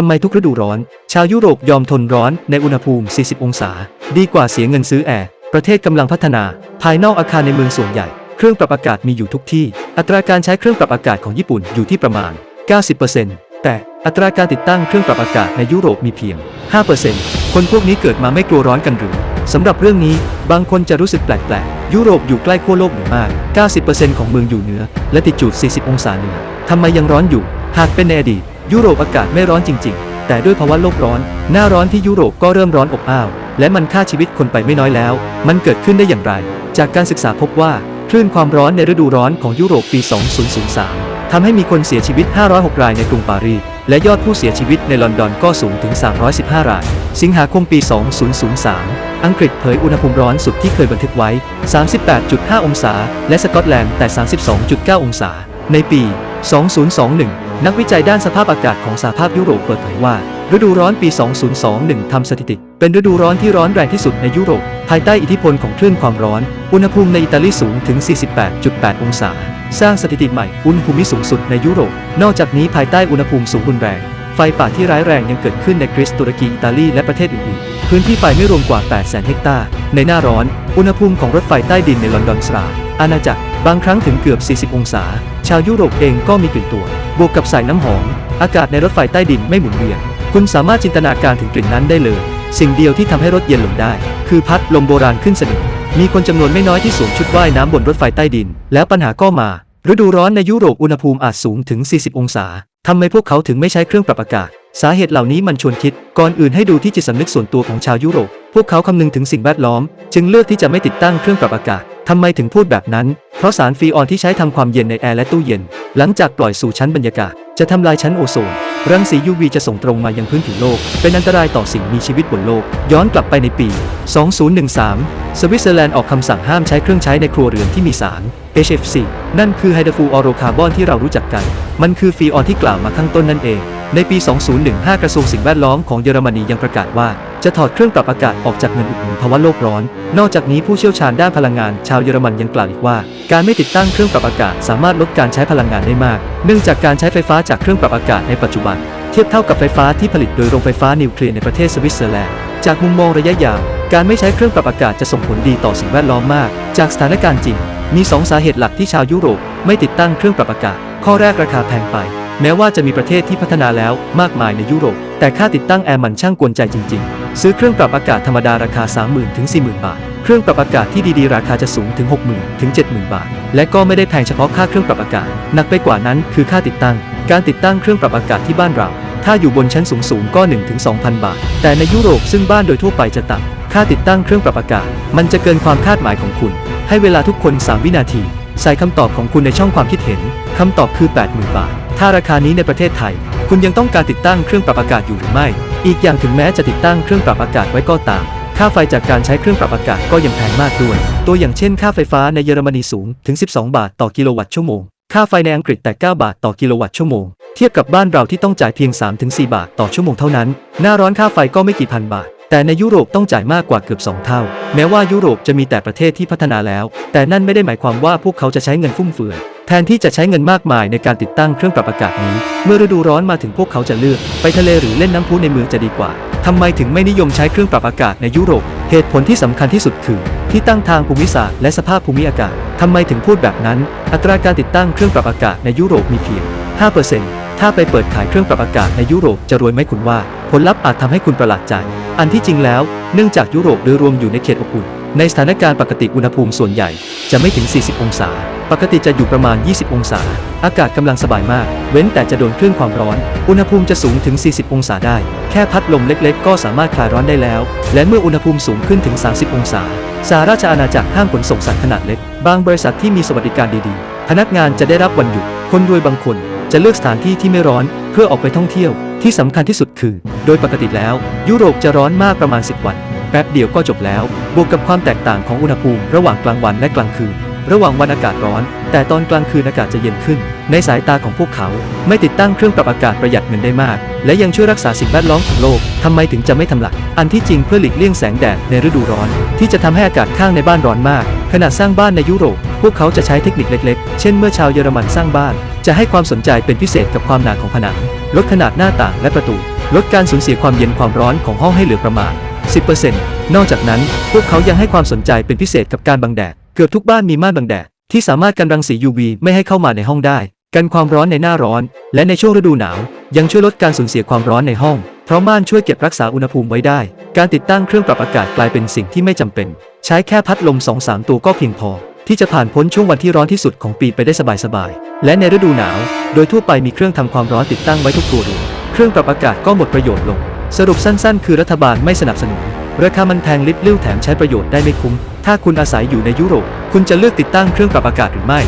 ทำไมทุกฤดูร้อน ชาวยุโรปยอมทนร้อนในอุณหภูมิ 40 องศา ดีกว่าเสียเงินซื้อแอร์ ประเทศกำลังพัฒนา ภายนอกอาคารในเมืองส่วนใหญ่ เครื่องปรับอากาศมีอยู่ทุกที่ อัตราการใช้เครื่องปรับอากาศของญี่ปุ่นอยู่ที่ประมาณ 90%แต่อัตราการติดตั้งเครื่องปรับอากาศในยุโรปมีเพียง 5%คนพวกนี้เกิดมาไม่กลัวร้อนกันหรือสำหรับเรื่องนี้บางคนจะรู้สึกแปลกๆ ยุโรปอยู่ใกล้ขั้วโลกเหนือมาก 90%ของเมืองอยู่เหนือ และติดจูด40 องศาเหนือทำไมยังร้อนอยู่ หากเป็นในอดีต ยุโรปอากาศไม่ร้อนจริง ๆ แต่ด้วยภาวะโลกร้อน หน้าร้อนที่ยุโรปก็เริ่มร้อนอบอ้าว และมันฆ่าชีวิตคนไปไม่น้อยแล้ว มันเกิดขึ้นได้อย่างไร จากการศึกษาพบว่าคลื่นความร้อนในฤดูร้อนของยุโรปปี 2003 ทำให้มีคนเสียชีวิต 506 รายในกรุงปารีส และยอดผู้เสียชีวิตในลอนดอนก็สูงถึง 315 ราย สิงหาคมปี 2003 อังกฤษเผยอุณหภูมิร้อนสุดที่เคยบันทึกไว้ 38.5 องศา และสกอตแลนด์แต่ 32.9 องศา ในปี 2021 นักวิจัยด้านสภาพอากาศของสหภาพยุโรปเปิดเผยว่า ฤดูร้อนปี 2021 ทำสถิติ เป็นฤดูร้อนที่ร้อนแรงที่สุดในยุโรป ภายใต้อิทธิพลของคลื่นความร้อน อุณหภูมิในอิตาลีสูงถึง 48.8 องศา สร้างสถิติใหม่ อุณหภูมิสูงสุดในยุโรป นอกจากนี้ภายใต้อุณหภูมิสูงรุนแรง ไฟป่าที่ร้ายแรงยังเกิดขึ้นในกรีซตุรกีอิตาลีและประเทศอื่นๆ พื้นที่ไฟไม่รวมกว่า 800,000 เฮกตาร์ ในหน้าร้อน อุณหภูมิของรถไฟใต้ดินในลอนดอนสราอาณาจักร บางครั้งถึงเกือบ 40 องศา ชาวยุโรปเองก็มีกลิ่นตัว บวกกับสายน้ำหอม อากาศในรถไฟใต้ดินไม่หมุนเวียน คุณสามารถจินตนาการถึงกลิ่นนั้นได้เลย สิ่งเดียวที่ทำให้รถเย็นลงได้ คือพัดลมโบราณขึ้นสนิมมีคนจำนวนไม่น้อยที่สวมชุดว่ายน้ำบนรถไฟใต้ดิน แล้วปัญหาก็มา ฤดูร้อนในยุโรปอุณหภูมิอาจสูงถึง 40 องศาทำไมพวกเขาถึงไม่ใช้เครื่องปรับอากาศ สาเหตุเหล่านี้มันชวนคิด ก่อนอื่นให้ดูที่จิตสำนึกส่วนตัวของชาวยุโรป พวกเขาคำนึงถึงสิ่งแวดล้อม จึงเลือกที่จะไม่ติดตั้งเครื่องปรับอากาศ ทำไมถึงพูดแบบนั้น เพราะสารฟีออนที่ใช้ทำความเย็นในแอร์และตู้เย็น หลังจากปล่อยสู่ชั้นบรรยากาศ จะทำลายชั้นโอโซน รังสี UV จะส่งตรงมายังพื้นผิวโลก เป็นอันตรายต่อสิ่งมีชีวิตบนโลก ย้อนกลับไปในปี 2013 สวิตเซอร์แลนด์ออกคำสั่งห้ามใช้เครื่องใช้ในครัวเรือนที่มีสาร HFC นั่นคือไฮดรฟูออโรคาร์บอนที่เรารู้จักกัน มันคือฟีออนที่กล่าวมาข้างต้นนั่นเอง ในปี 2015 กระทรวงสิ่งแวดล้อมของเยอรมนียังประกาศว่า จะถอดเครื่องปรับอากาศออกจากเงินอุดหนุนภาวะโลกร้อน นอกจากนี้ผู้เชี่ยวชาญด้านพลังงานชาวเยอรมันยังกล่าวอีกว่า การไม่ติดตั้งเครื่องปรับอากาศสามารถลดการใช้พลังงานได้มาก เนื่องจากการใช้ไฟฟ้าจากเครื่องปรับอากาศในปัจจุบัน เทียบเท่ากับไฟฟ้าที่ผลิตโดยโรงไฟฟ้านิวเคลียร์ในประเทศสวิตเซอร์แลนด์จากมุมมองระยะยาวการไม่ใช้เครื่องปรับอากาศจะส่งผลดีต่อสิ่งแวดล้อมมาก จากสถานการณ์จริง มีสองสาเหตุหลักที่ชาวยุโรปไม่ติดตั้งเครื่องปรับอากาศ ข้อแรกราคาแพงไป แม้ว่าจะมีประเทศที่พัฒนาแล้วมากมายในยุโรป แต่ค่าติดตั้งแอร์มันช่างกวนใจจริง ๆ ซื้อเครื่องปรับอากาศธรรมดาราคา 30,000ถึง40,000 บาท เครื่องปรับอากาศที่ดีๆ ราคาจะสูงถึง 60,000ถึง70,000 บาท และก็ไม่ได้แพงเฉพาะค่าเครื่องปรับอากาศ หนักไปกว่านั้นคือค่าติดตั้ง การติดตั้งเครื่องปรับอากาศที่บ้านเรา ถ้าอยู่บนชั้นสูงๆก็ 1-2,000 บาท แต่ในยุโรปซึ่งบ้านโดยทั่วไปจะต่ำค่าติดตั้งเครื่องปรับอากาศ มันจะเกินความคาดหมายของคุณ ให้เวลาทุกคน 3 วินาที ใส่คำตอบของคุณในช่องความคิดเห็นคำตอบคือ 80,000 บาท ถ้าราคานี้ในประเทศไทย คุณยังต้องการติดตั้งเครื่องปรับอากาศอยู่หรือไม่ อีกอย่างถึงแม้จะติดตั้งเครื่องปรับอากาศไว้ก็ตาม ค่าไฟจากการใช้เครื่องปรับอากาศก็ยังแพงมากด้วย ตัวอย่างเช่น ค่าไฟฟ้าในเยอรมนีสูงถึง 12 บาทต่อกิโลวัตต์ชั่วโมง ค่าไฟในอังกฤษแต่ 9 บาทต่อกิโลวัตต์ชั่วโมง เทียบกับบ้านเราที่ต้องจ่ายเพียง 3-4 บาทต่อชั่วโมงเท่านั้น หน้าร้อนค่าไฟก็ไม่กี่พันบาท แต่ในยุโรปต้องจ่ายมากกว่าเกือบ 2 เท่า แม้ว่ายุโรปจะมีแต่ประเทศที่พัฒนาแล้ว แต่นั่นไม่ได้หมายความว่าพวกเขาจะใช้เงินฟุ่มเฟือยแทนที่จะใช้เงินมากมายในการติดตั้งเครื่องปรับอากาศนี้ เมื่อฤดูร้อนมาถึงพวกเขาจะเลือก ไปทะเลหรือเล่นน้ำพุในเมืองจะดีกว่าทำไมถึงไม่นิยมใช้เครื่องปรับอากาศในยุโรป เหตุผลที่สำคัญที่สุดคือ ที่ตั้งทางภูมิศาสตร์และสภาพภูมิอากาศทำไมถึงพูดแบบนั้น อัตราการติดตั้งเครื่องปรับอากาศในยุโรปมีเพียง 5% ถ้าไปเปิดขายเครื่องปรับอากาศในยุโรปจะรวยไหมคุณว่า ผลลัพธ์อาจทำให้คุณประหลาดใจ อันที่จริงแล้ว เนื่องจากยุโรปโดยรวมอยู่ในเขตอบอุ่น ในสถานการณ์ปกติอุณหภูมิส่วนใหญ่ จะไม่ถึง 40 องศา ปกติจะอยู่ประมาณ 20 องศา อากาศกำลังสบายมาก เว้นแต่จะโดนคลื่นความร้อน อุณหภูมิจะสูงถึง 40 องศาได้ แค่พัดลมเล็กๆ ก็สามารถคลายร้อนได้แล้ว และเมื่ออุณหภูมิสูงขึ้นถึง 30 องศาสหราชอาณาจักรห้ามขนส่งสัตว์ขนาดเล็ก บางบริษัทที่มีสวัสดิการดีๆ พนักงานจะได้รับวันหยุด คนรวยบางคน จะเลือกสถานที่ที่ไม่ร้อนเพื่อออกไปท่องเที่ยว ที่สำคัญที่สุดคือ โดยปกติแล้ว ยุโรปจะร้อนมากประมาณ 10 วัน แป๊บเดียวก็จบแล้ว บวกกับความแตกต่างของอุณหภูมิระหว่างกลางวันและกลางคืน ระหว่างวันอากาศร้อน แต่ตอนกลางคืนอากาศจะเย็นขึ้น ในสายตาของพวกเขา ไม่ติดตั้งเครื่องปรับอากาศประหยัดเงินได้มาก และยังช่วยรักษาสิ่งแวดล้อมของโลกทำไมถึงจะไม่ทำหลัก อันที่จริงเพื่อหลีกเลี่ยงแสงแดดในฤดูร้อน ที่จะทำให้อากาศข้างในบ้านร้อนมากขณะสร้างบ้านในยุโรปพวกเขาจะใช้เทคนิคเล็ก ๆ เช่นเมื่อชาวเยอรมันสร้างบ้าน จะให้ความสนใจเป็นพิเศษกับความหนาของผนัง ลดขนาดหน้าต่างและประตู ลดการสูญเสียความเย็นความร้อนของห้องให้เหลือประมาณ 10%นอกจากนั้น พวกเขายังให้ความสนใจเป็นพิเศษกับการบังแดด เกือบทุกบ้านมีม่านบังแดด ที่สามารถกันรังสี UV ไม่ให้เข้ามาในห้องได้ กันความร้อนในหน้าร้อน และในช่วงฤดูหนาว ยังช่วยลดการสูญเสียความร้อนในห้อง เพราะม่านช่วยเก็บรักษาอุณหภูมิไว้ได้ การติดตั้งเครื่องปรับอากาศกลายเป็นสิ่งที่ไม่จำเป็น ใช้แค่พัดลม 2-3 ตัวก็เพียงพอ ที่จะผ่านพ้นช่วงวันที่ร้อนที่สุดของปีไปได้สบายๆ และในฤดูหนาว โดยทั่วไปมีเครื่องทำความร้อนติดตั้งไว้ทุกตัวเลยเครื่องปรับอากาศก็หมดประโยชน์ลง สรุปสั้นๆ คือรัฐบาลไม่สนับสนุน ราคามันแพงลิบลิ่วแถมใช้ประโยชน์ได้ไม่คุ้ม ถ้าคุณอาศัยอยู่ในยุโรป คุณจะเลือกติดตั้งเครื่องปรับอากาศหรือไม่